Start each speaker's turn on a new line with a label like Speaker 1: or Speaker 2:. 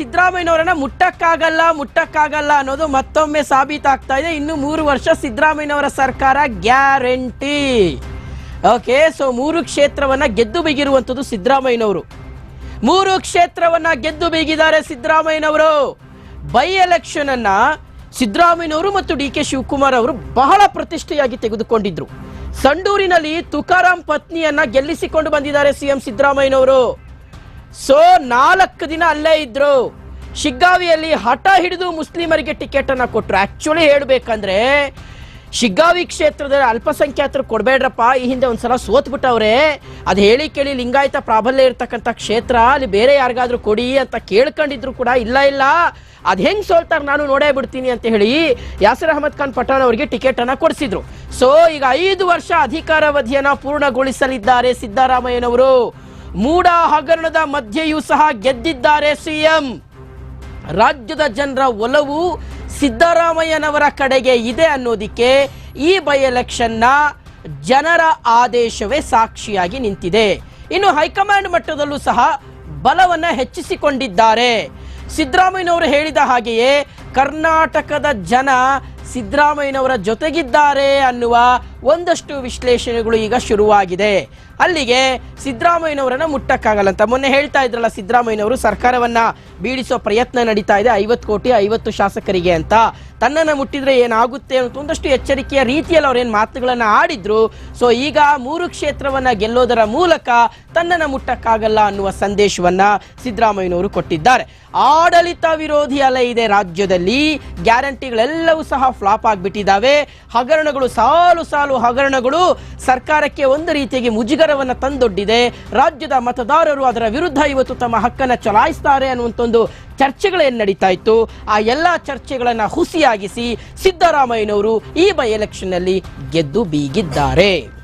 Speaker 1: ಸಿದ್ದರಾಮಯ್ಯನವರನ್ನ ಮುಟ್ಟಕ್ಕಾಗಲ್ಲ ಮುಟ್ಟಕ್ಕಾಗಲ್ಲ ಅನ್ನೋದು ಮತ್ತೊಮ್ಮೆ ಸಾಬೀತಾಗ್ತಾ ಇದೆ. ಇನ್ನು ಮೂರು ವರ್ಷ ಸಿದ್ದರಾಮಯ್ಯನವರ ಸರ್ಕಾರ ಗ್ಯಾರಂಟಿ. ಓಕೆ ಸೊ ಮೂರು ಕ್ಷೇತ್ರವನ್ನ ಗೆದ್ದು ಬೀಗಿರುವಂಥದ್ದು ಸಿದ್ದರಾಮಯ್ಯನವರು. ಮೂರು ಕ್ಷೇತ್ರವನ್ನ ಗೆದ್ದು ಬೀಗಿದ್ದಾರೆ ಸಿದ್ದರಾಮಯ್ಯನವರು. ಬೈ ಎಲೆಕ್ಷನ್ ಅನ್ನ ಸಿದ್ದರಾಮಯ್ಯನವರು ಮತ್ತು ಡಿ ಕೆ ಶಿವಕುಮಾರ್ ಅವರು ಬಹಳ ಪ್ರತಿಷ್ಠೆಯಾಗಿ ತೆಗೆದುಕೊಂಡಿದ್ರು. ಸಂಡೂರಿನಲ್ಲಿ ತುಕಾರಾಂ ಪತ್ನಿಯನ್ನ ಗೆಲ್ಲಿಸಿಕೊಂಡು ಬಂದಿದ್ದಾರೆ ಸಿಎಂ ಸಿದ್ದರಾಮಯ್ಯನವರು. ಸೊ ನಾಲ್ಕು ದಿನ ಅಲ್ಲೇ ಇದ್ರು. ಶಿಗ್ಗಾವಿಯಲ್ಲಿ ಹಠ ಹಿಡಿದು ಮುಸ್ಲಿಮರಿಗೆ ಟಿಕೆಟ್ ಅನ್ನ ಕೊಟ್ರು. ಆಕ್ಚುಲಿ ಹೇಳ್ಬೇಕಂದ್ರೆ, ಶಿಗ್ಗಾವಿ ಕ್ಷೇತ್ರದ ಅಲ್ಪಸಂಖ್ಯಾತರು ಕೊಡಬೇಡ್ರಪ್ಪ, ಈ ಹಿಂದೆ ಒಂದ್ಸಲ ಸೋತ್ ಬಿಟ್ಟವ್ರೆ ಅದು ಹೇಳಿ ಕೇಳಿ ಲಿಂಗಾಯತ ಪ್ರಾಬಲ್ಯ ಇರ್ತಕ್ಕಂಥ ಕ್ಷೇತ್ರ, ಅಲ್ಲಿ ಬೇರೆ ಯಾರಿಗಾದ್ರೂ ಕೊಡಿ ಅಂತ ಕೇಳ್ಕೊಂಡಿದ್ರು ಕೂಡ ಇಲ್ಲ ಇಲ್ಲ. ಅದು ಹೆಂಗ್ ಸೋಲ್ತಾರೆ ನಾನು ನೋಡೇ ಬಿಡ್ತೀನಿ ಅಂತ ಹೇಳಿ ಯಾಸರ್ ಅಹಮದ್ ಖಾನ್ ಪಠಾಣ್ ಅವರಿಗೆ ಟಿಕೆಟ್ ಅನ್ನ ಕೊಡಿಸಿದ್ರು. ಸೊ ಈಗ ಐದು ವರ್ಷ ಅಧಿಕಾರಾವಧಿಯನ್ನ ಪೂರ್ಣಗೊಳಿಸಲಿದ್ದಾರೆ ಸಿದ್ದರಾಮಯ್ಯನವರು. ಮೂಡ ಹಗರಣದ ಮಧ್ಯೆಯೂ ಸಹ ಗೆದ್ದಿದ್ದಾರೆ ಸಿಎಂ. ರಾಜ್ಯದ ಜನರ ಒಲವು ಸಿದ್ದರಾಮಯ್ಯನವರ ಕಡೆಗೆ ಇದೆ ಅನ್ನೋದಕ್ಕೆ ಈ ಬೈ ಎಲೆಕ್ಷನ್ನ ಜನರ ಆದೇಶವೇ ಸಾಕ್ಷಿಯಾಗಿ ನಿಂತಿದೆ. ಇನ್ನು ಹೈಕಮಾಂಡ್ ಮಟ್ಟದಲ್ಲೂ ಸಹ ಬಲವನ್ನು ಹೆಚ್ಚಿಸಿಕೊಂಡಿದ್ದಾರೆ. ಸಿದ್ದರಾಮಯ್ಯನವರು ಹೇಳಿದ ಹಾಗೆಯೇ ಕರ್ನಾಟಕದ ಜನ ಸಿದ್ದರಾಮಯ್ಯನವರ ಜೊತೆಗಿದ್ದಾರೆ ಅನ್ನುವ ಒಂದಷ್ಟು ವಿಶ್ಲೇಷಣೆಗಳು ಈಗ ಶುರುವಾಗಿದೆ. ಅಲ್ಲಿಗೆ ಸಿದ್ದರಾಮಯ್ಯನವರನ್ನ ಮುಟ್ಟಕ್ಕಾಗಲ್ಲ ಅಂತ ಮೊನ್ನೆ ಹೇಳ್ತಾ ಇದ್ರಲ್ಲ, ಸಿದ್ದರಾಮಯ್ಯನವರು ಸರ್ಕಾರವನ್ನ ಬೀಳಿಸೋ ಪ್ರಯತ್ನ ನಡೀತಾ ಇದೆ, ಐವತ್ತು ಕೋಟಿ, ಐವತ್ತು ಶಾಸಕರಿಗೆ ಅಂತ. ತನ್ನನ್ನು ಮುಟ್ಟಿದ್ರೆ ಏನಾಗುತ್ತೆ ಅಂತ ಒಂದಷ್ಟು ಎಚ್ಚರಿಕೆಯ ರೀತಿಯಲ್ಲಿ ಅವ್ರೇನು ಮಾತುಗಳನ್ನು ಆಡಿದ್ರು. ಸೊ ಈಗ ಮೂರು ಕ್ಷೇತ್ರವನ್ನ ಗೆಲ್ಲೋದರ ಮೂಲಕ ತನ್ನನ್ನು ಮುಟ್ಟಕ್ಕಾಗಲ್ಲ ಅನ್ನುವ ಸಂದೇಶವನ್ನ ಸಿದ್ದರಾಮಯ್ಯನವರು ಕೊಟ್ಟಿದ್ದಾರೆ. ಆಡಳಿತ ವಿರೋಧಿ ಅಲೆ ಇದೆ ರಾಜ್ಯದಲ್ಲಿ, ಗ್ಯಾರಂಟಿಗಳೆಲ್ಲವೂ ಸಹ ಫ್ಲಾಪ್ ಆಗಿಬಿಟ್ಟಿದ್ದಾವೆ. ಹಗರಣಗಳು ಸಾಲು ಸಾಲು ಹಗರಣಗಳು. ಸರ್ಕಾರಕ್ಕೆ ಒಂದು ರೀತಿಯಾಗಿ ಮುಜುಗರವನ್ನು ತಂದೊಡ್ಡಿದೆ. ರಾಜ್ಯದ ಮತದಾರರು ಅದರ ವಿರುದ್ಧ ಇವತ್ತು ತಮ್ಮ ಹಕ್ಕನ್ನು ಚಲಾಯಿಸ್ತಾರೆ ಅನ್ನುವಂಥ ಒಂದು ಚರ್ಚೆಗಳೇನು ನಡೀತಾ ಇತ್ತು. ಆ ಎಲ್ಲ ಚರ್ಚೆಗಳನ್ನು ಹುಸಿಯಾಗಿಸಿ ಸಿದ್ದರಾಮಯ್ಯನವರು ಈ ಬೈ ಎಲೆಕ್ಷನ್ನಲ್ಲಿ ಗೆದ್ದು ಬೀಗಿದ್ದಾರೆ.